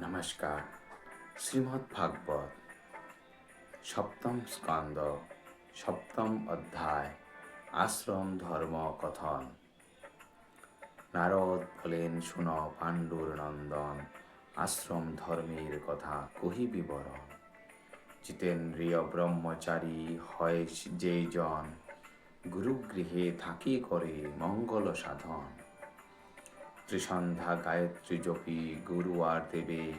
নমস্কার। শ্রীমৎ ভাগবত সপ্তম স্কন্দ সপ্তম অধ্যায়, আশ্রম ধর্ম কথন। নারদ বলেন, শুন পাণ্ডুর নন্দন, আশ্রম ধর্মের কথা কহি বিবরণ। জিতেন্দ্রিয় ব্রহ্মচারী হয় যেই জন, গুরুগৃহে থাকি করে মঙ্গল সাধন। ত্রিসন্ধ্যা গায়ত্রী জপি গুরু আর দেবে,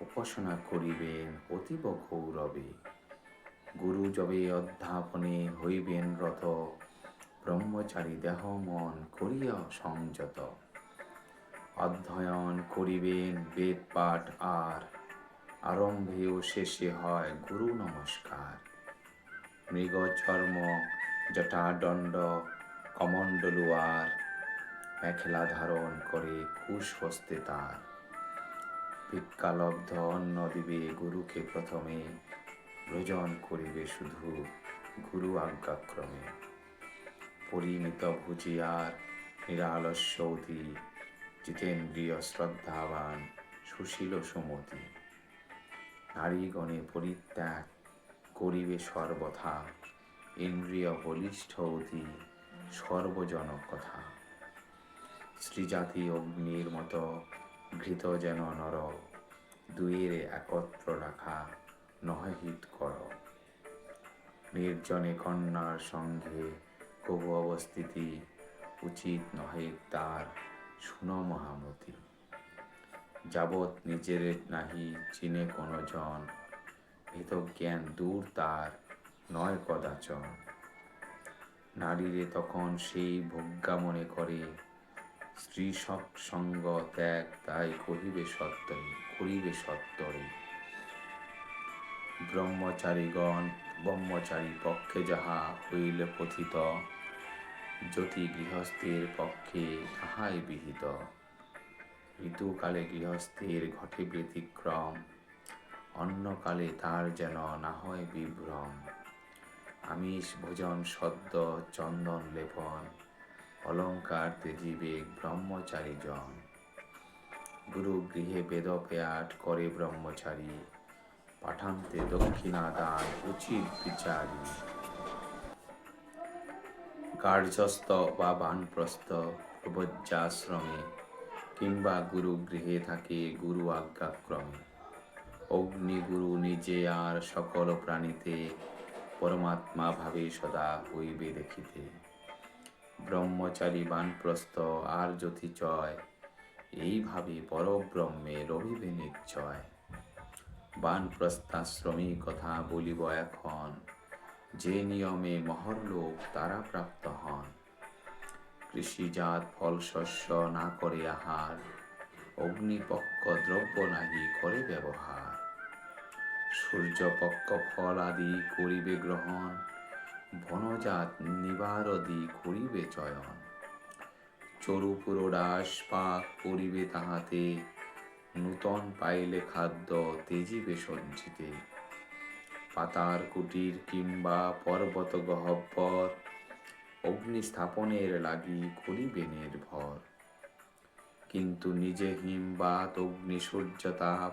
উপাসনা করিবেন অতীব গৌরবে। গুরু যবে অধ্যাপনে হইবেন রত, ব্রহ্মচারী দেহ মন করিয়া সংযত। অধ্যয়ন করিবেন বেদ, পাঠ, আর। আরম্ভে ও শেষে হয় গুরু নমস্কার। মৃগ চর্ম জটাদণ্ড, কমণ্ডলুয়ার ধারণ করে কুশ হস্তে তার। ভিক্ষালব্ধ অন্ন দিবে গুরুকে প্রথমে ভোজন করিবে শুধু গুরু আজ্ঞাক্রমে। পরিমিত ভুজিয়ার নিরালস্য অতি, জিতেন্দ্রিয় শ্রদ্ধাবান সুশীল সুমতি। নারীগণে পরিত্যাগ করিবে সর্বথা, ইন্দ্রিয় বলিষ্ঠ অতি সর্বজন কথা। শ্রীজাতি অগ্নির মতো ঘৃত যেন নর। দুইয়ের একত্র রাখা নহে হিত কর। নির্জনে কন্যার সঙ্গে কবু অবস্থিতি উচিত নহে তার শুন মহামতি যাবৎ নিজের নাহি চিনে কোনো জন ভীত জ্ঞান দূর তার নয় কদাচন। নারীরে তখন সেই ভোগ্যা মনে করে স্ত্রী সঙ্গ ত্যাগ তাই কহিবে সত্তরে করিবে সত্তরে ব্রহ্মচারীগণ, ব্রহ্মচারী পক্ষে যাহা হইলে কথিত, জ্যোতি গৃহস্থের পক্ষে তাহাই বিহিত। ঋতুকালে গৃহস্থের ঘটে ব্যতিক্রম অন্যকালে তার যেন না হয় বিভ্রম। আমিষ ভোজন, সদ্য চন্দন লেপন অলঙ্কার তেজিবে ব্রহ্মচারী জন। গুরু গৃহে বেদ পেয়াট করে ব্রহ্মচারী, পাঠান্তে দক্ষিণা দান উচিত বিচারী। কার্যস্থ বা বানপ্রস্থ প্রবজ্জাশ্রমে কিংবা গুরু গৃহে থাকে গুরু আজ্ঞাক্রমে। অগ্নিগুরু নিজে আর সকল প্রাণীতে পরমাত্মা ভাবে সদা হইবে দেখিতে। ব্রহ্মচারী বানপ্রস্থ আর জ্যোতি চয়। এইভাবে পরব্রহ্মে রহিবে নিশ্চয় বানপ্রস্থাশ্রমী কথা বলিব এখন। যে নিয়মে মহরলোক তারা প্রাপ্ত হন। কৃষিজাত ফল শস্য না করে আহার। অগ্নিপক্ষ দ্রব্য নাহি করে ব্যবহার। সূর্যপক্ষ ফল আদি করিবে গ্রহণ। বনজাত নিবারদি করিবে চয়ন। চরুপুরোডাস পাক করিবে তাহাতে, নূতন পাইলে খাদ্য তেজিবে সঞ্চিতে। পাতার কুটির কিংবা পর্বত গহব্বর অগ্নি স্থাপনের লাগি করিবে নির্ভর। কিন্তু নিজে হিমবাত অগ্নি সূর্য তাপ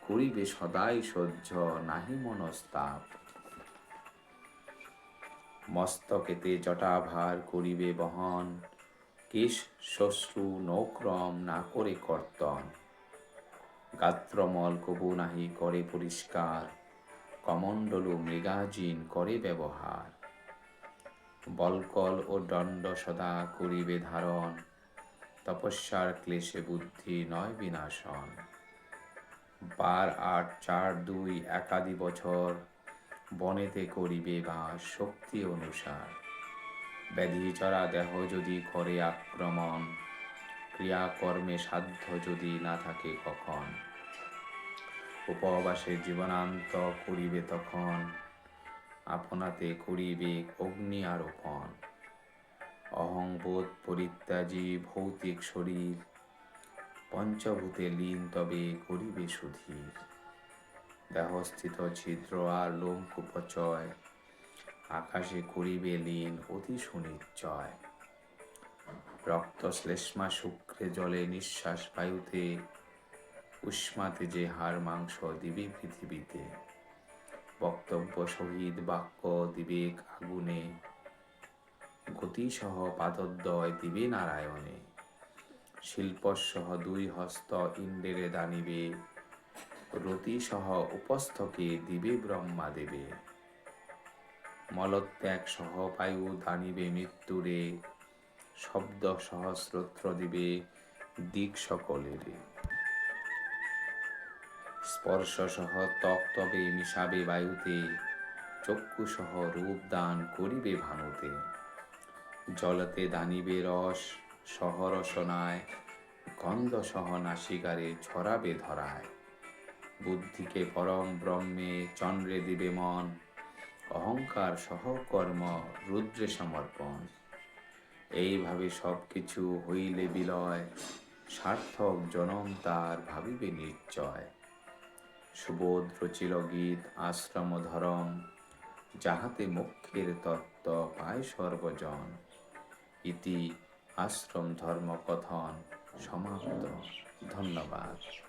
করিবে সদাই সহ্য নাহি মনস্তাপ। মস্তকেতে জটাভার করিবে বহন। কেশ শ্বশ্রু নৌক্রম না করে কর্তন। গাত্রমল কবু নাহি করে পরিষ্কার। কমণ্ডলু মৃগাজিন করে ব্যবহার। বলকল ও দণ্ড সদা করিবে ধারণ। তপস্যার ক্লেশে বুদ্ধি নয় বিনাশন। বার আট চার দুই একাদি বছর। বনেতে করিবে বা শক্তি অনুসার। ব্যাধি চড়া দেহ যদি করে আক্রমণ, ক্রিয়াকর্মে সাধ্য যদি না থাকে কখন? উপবাসে জীবনান্ত করিবে তখন, আপনাতে করিবে অগ্নি আরোপণ। অহংবোধ পরিত্যাজী ভৌতিক শরীর, পঞ্চভূতে লীন তবে করিবে সুধীর। দেহস্থিত ছিদ্র আর লোমকূপচয় আকাশে করিবে লীন অতি সুনিশ্চয় রক্ত শ্লেষ্মা শুক্রে জলে নিঃশ্বাস বায়ুতে, উষ্মাতে যে হাড় মাংস দিবে পৃথিবীতে। বক্তব্য শহীদ বাক্য দিবেক আগুনে, গতিসহ পাদদ্বয় দিবে নারায়ণে। শিল্পসহ দুই হস্ত ইন্দ্রেরে দানিবে রতিসহ উপস্থকে দিবে ব্রহ্মা দেবে। মলত্যাগ সহ বায়ু দানিবে মৃত্যুরে, শব্দ সহস্রোত্র দিবে দিক সকলেরে। স্পর্শ সহ ত্বক তবে মিশাবে বায়ুতে, চক্ষু সহ রূপ দান করিবে ভানুতে। জলতে দানিবে রস সহ রসনায়, গন্ধ সহ নাসিকারে ছড়াবে ধরায়। বুদ্ধিকে পরম ব্রহ্মে চন্দ্রে দিবে মন, অহংকার সহ কর্ম রুদ্রে সমর্পণ। এইভাবে সব কিছু হইলে বিলয়, সার্থক জনম তার ভাবিবে নিশ্চয়। সুবোধ রচিল গীত আশ্রম ধরম, যাহাতে মুখ্যের তত্ত্ব পায় সর্বজন। ইতি আশ্রম ধর্ম কথন সমাপ্ত। ধন্যবাদ।